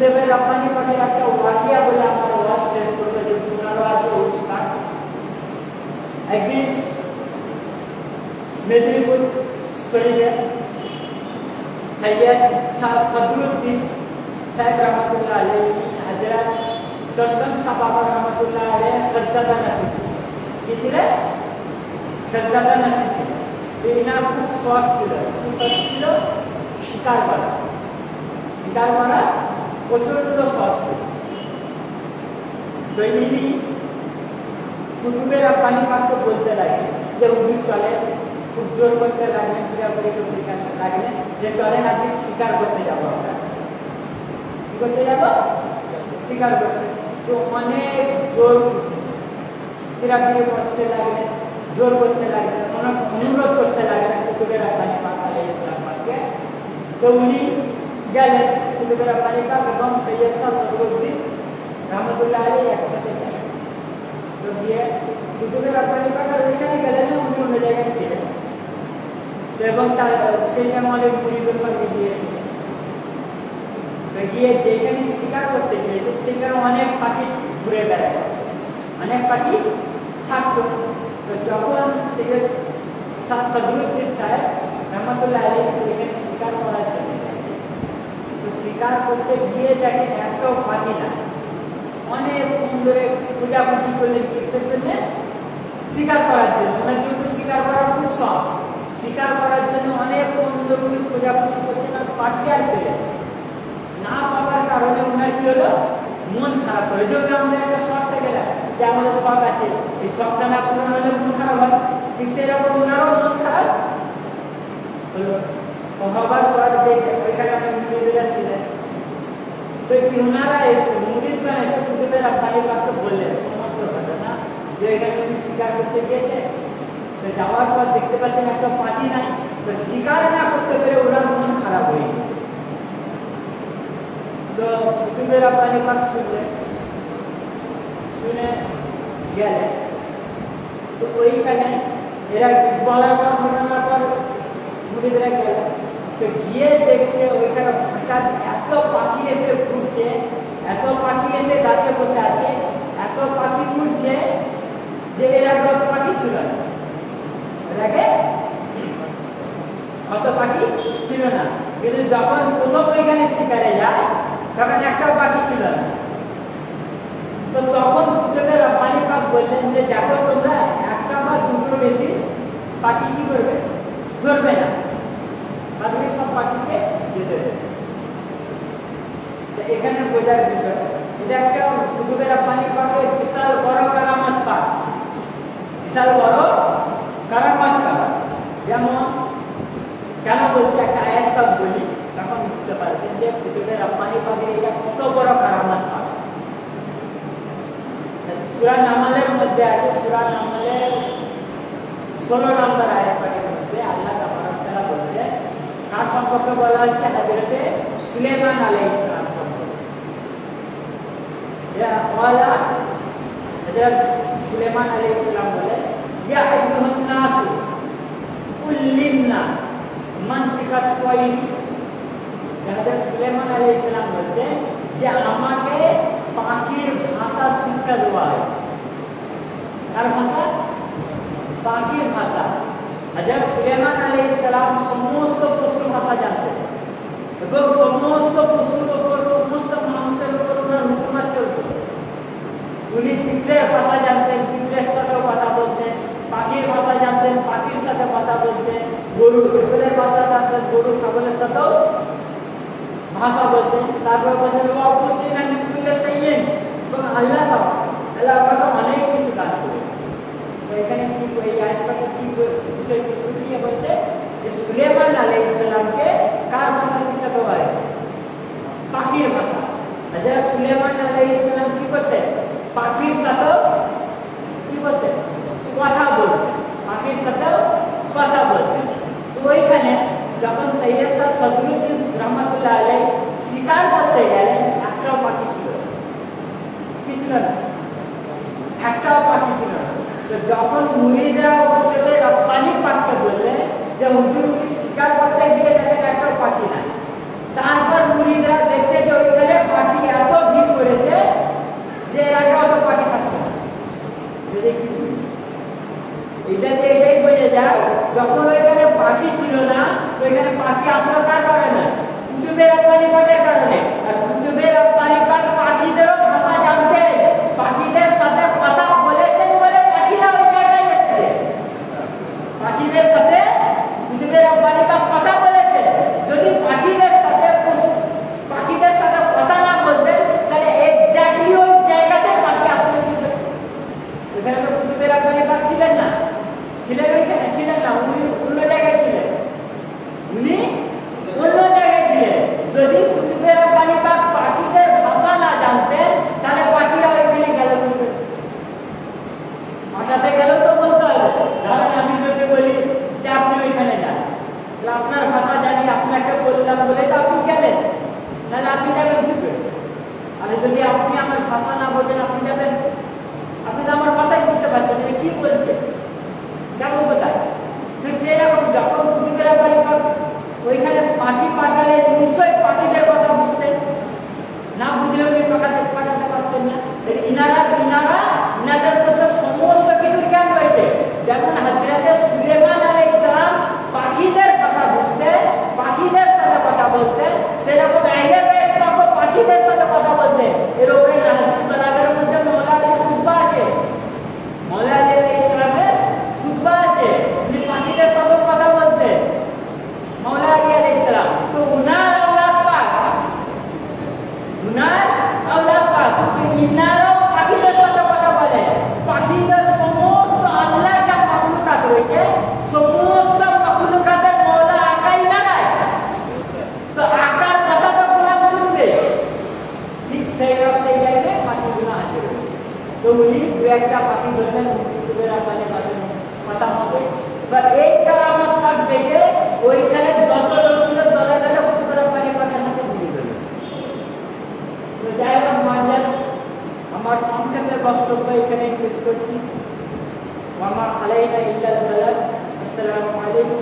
গুরুদেবের রপ্তানি পাখি একটা ওয়াকিয়া বলে আমার ওয়াজ শেষ করবে যে ওনারও আছে অনুষ্ঠান একদিন মেদিনীপুর শরীরে সৈয়দ শাহ সদরুদ্দিন সাহেব রহমতুল্লাহ আলী হাজরা চন্দন শাহ বাবা রহমতুল্লাহ আলী সজ্জাদা নাসিব কি ছিলেন সজ্জাদা নাসিব ছিলেন এনার খুব শখ ছিল কি শখ ছিল শিকার করা শিকার করা প্রচণ্ড তো ইনি কুতুবের আব্বানি পাত্র বলতে লাগে, যে হুজুর চলে, খুব জোর করতে লাগলেন পুরাপুরি করতে লাগলেন যে চলেন আজকে শিকার করতে যাব কি করতে যাব? শিকার করতে। তো অনেক জোর পুরাপুরি করতে লাগলেন জোর করতে লাগলেন অনেক অনুরোধ করতে লাগলেন কুতুবের আব্বানি পাক আলাই ইসলাম পাককে তো উনি গেলেন। কুতুবের আব্বানি পাক এবং সৈয়দ শাহ সদরুদ্দিন রহমতুল্লাহ আলী একসাথে গেলেন তো গিয়ে কুতুবের আব্বানি পাক আর ওইখানে গেলেন না উনি অন্য জায়গায় ছিলেন তো এবং তার সেই আমলে মুরিদের সঙ্গে গিয়েছিলেন তো গিয়ে যেখানে শিকার করতে গিয়েছে সেখানে অনেক পাখি ঘুরে বেড়ায় অনেক পাখি থাকতো তো যখন সৈয়দ শাহ সদরুদ্দিন সাহেব রহমতুল্লাহ আলী সেখানে শিকার করার শিকার করতে গিয়ে দেখেন একটাও পাখি না অনেক ধরে পূজাপুজি করলেন কিসের জন্য শিকার করার জন্য, ওনার যেহেতু শিকার করার খুব শখ শিকার করার জন্য অনেক সুন্দর উনি পূজাপুজি করছেন আর পাখি আর পেলেন না পাওয়ার কারণে ওনার কি হলো? মন খারাপ হলো। যেহেতু আমাদের একটা শখ থেকে যে আমাদের শখ আছে। এই শখটা না পূরণ হলে মন খারাপ হয়। ঠিক সেরকম ওনারও মন খারাপ হলো। হবার পর ওইখানে মুরিদরা ছিলেন তো কি ওনারা এসে মুরিদগণ এসে কুতুবের আব্বানি পাককে বললেন, সমস্ত ঘটনা। যে এখানে উনি শিকার করতে গিয়েছে তো যাওয়ার পর দেখতে পাচ্ছেন একটা পাখি নাই তো শিকার না করতে পেরে ওনার মন খারাপ হয়ে গেছে। তো কুতুবের আব্বানি পাক শুনলেন, শুনে গেলেন। তো ওইখানে এরা বলার পর, ঘটনার পর মুড়িদরা গেল তো গিয়ে দেখছে ওইখানে হঠাৎ এত পাখি এসে ঘুরছে, এত পাখি এসে গাছে বসে আছে, এত পাখি ঘুরছে যে এরা কত পাখি ছিল না। এর অত পাখি ছিল না। কিন্তু যখন প্রথম ওইখানে শিকারে যায়, তখন একটাও পাখি ছিল। তো তখন কুতুবের রব্বানি পাক বললেন যে, দেখো তোমরা একটা বা দুটো বেশি পাখি কি করবে? ধরবে না। পাখিকে যেতে দেবে এখানে বোঝার বিষয়, এটা একটা কুতুবের রব্বানি পাকের বিশাল বড় কারামত পাক। বিশাল বড় কারামত পাক। যেমন, কেন বলছি একটা আয়াত পাক বলি, তখন বুঝতে পারবেন যে কুতুবের রব্বানি পাকের এটা কত বড় কারামত পাক। সুরা নামালের মধ্যে আছে, সুরা নামালের ষোলো নম্বর আয়াতের কার সম্পর্কে বলা হচ্ছে হযরতে সুলেমান আলাইহিস সালাম সম্পর্কে ইয়া ওয়ালা হযরত সুলেমান আলাইহিস সালাম বলে ইয়া আইয়ুহান নাসু উল্লিমনা মানতিকাত তাইরি হযরত সুলেমান আলাইহিস সালাম বলছে যে আমাকে পাখির ভাষা শিক্ষা দেওয়া হয়েছে কার ভাষা পাখির ভাষা হজরত সুলেমান আলী ইসলাম সমস্ত ছাগলের ভাষা জানতেন গরু ছাগলের সাথেও ভাষা বলতেন তারপর বলতেন ও বলছেন আমি কুল্লে সাইয়েন এবং আল্লাহ পাক আল্লাহ পাক অনেক কিছু দান করে তো এখানে কি এই আয়াতটাকে কি বিষয় কিছু নিয়ে বলছে যে সুলেমান আলাইহিস সালামকে কার ভাষা শিক্ষা দেওয়া হয়েছে পাখির ভাষা যারা সুলেমান আলাইহিস সালাম কি করতেন পাখির সাথেও কি করতেন কথা বলতেন পাখির সদরুদ্দিন রহমতুল্লাহ আলাই স্বীকার করতে গেলেন একটাও পাখি ছিল কি ছিল না একটাও পাখি ছিল না তো যখন মুড়িরা ওকে রপ্তানি পাখকে বললেন যে হুজুর উনি স্বীকার করতে গিয়ে দেখেন একটাও পাখি না তারপর মুড়িরা দেখছে যে ওইখানে পাখি এত ভিড় করেছে যে এলাকা অত পাখি থাকবে না এটা যে এটাই বোঝা যায় যখন ওইখানে আসলো কার কারণে? কুতুবের রব্বানি পাকের কারণে? আর কুতুবের রব্বানি পাক পাখিদেরও ভাষা জানতেন পাখিদের সাথে কথা বলেছেন বলে পাখিরা ওই পাখিদের সাথে কুতুবের রব্বানি পাক কথা বলেছে? যদি পাখিদের সাথে পাখিদের সাথে কথা না বলতেন তাহলে এক্স্যাক্টলি ওই জায়গাতে পাখি আসলে? এখানে তো কুতুবের রব্বানি পাক ছিলেন না? ছিলেন ওইখানে? ছিলেন না, উনি অন্য জায়গায় ছিলেন উনি অন্য জায়গায় ছিলেন যদি কুতুবের তাহলে তো বলতে হবে। ধরেন আমি যদি বলি যে আপনি ওইখানে যান, তাহলে আপনার ভাষা জানি, আপনাকে বললাম বলে তো আপনি গেলেন। নাহলে আপনি যাবেন কি করে আর যদি আপনি আমার ভাষা না বোঝেন, আপনি যাবেন আপনি তো আমার ভাষাই বুঝতে পারছেন যে কি বলছে কেমন কোথায় ঠিক সেই রকম যখন কুতুবের বাড়ি ওইখানে পাখি পাঠালে নিশ্চয়ই পাখিদের কথা বুঝতেন না বুঝলে উনি পাঠাতে পাঠাতে পারতেন না এই ইনারা ইনারা ইনাদের মধ্যে সমস্ত কিছুর জ্ঞান রয়েছে যেমন হাজরাতে সুলেমান আলাইহিস সালাম পাখিদের কথা বুঝতেন পাখিদের সাথে কথা বলতেন সেরকম আইলে বেদ পাকও পাখিদের সাথে কথা বলতেন এর উপরে নাহজুল বালাগের মধ্যে মৌলা আলী খুতবা আছে মৌলা আলী আলাইহিস সালামের খুতবা আছে উনি পাখিদের সাথে কথা বলতেন মৌলা আলী আলাইহিস সালাম তো উনার আওলাদ পাক উনার আওলাদ ইনারাও পাখিদের সাথে কথা বলে পাখিদের সমস্ত আল্লাহ যা মাখলুকাত রয়েছে সমস্ত মাখলুকাতের মৌলা আকা ইনারাই তো আকার কথা তো কোরআন ঠিক সেই পাখিগুলো হবে। তো দু একটা পাখি ধরলেন কুতুবের আকালে কথা হবে এবার এই দেখে ওইখানে যত সংক্ষেপে বক্তব্য এখানে শেষ করছি। মামা আলাইনা ইল্লাল বালাগ। আসসালামু আলাইকুম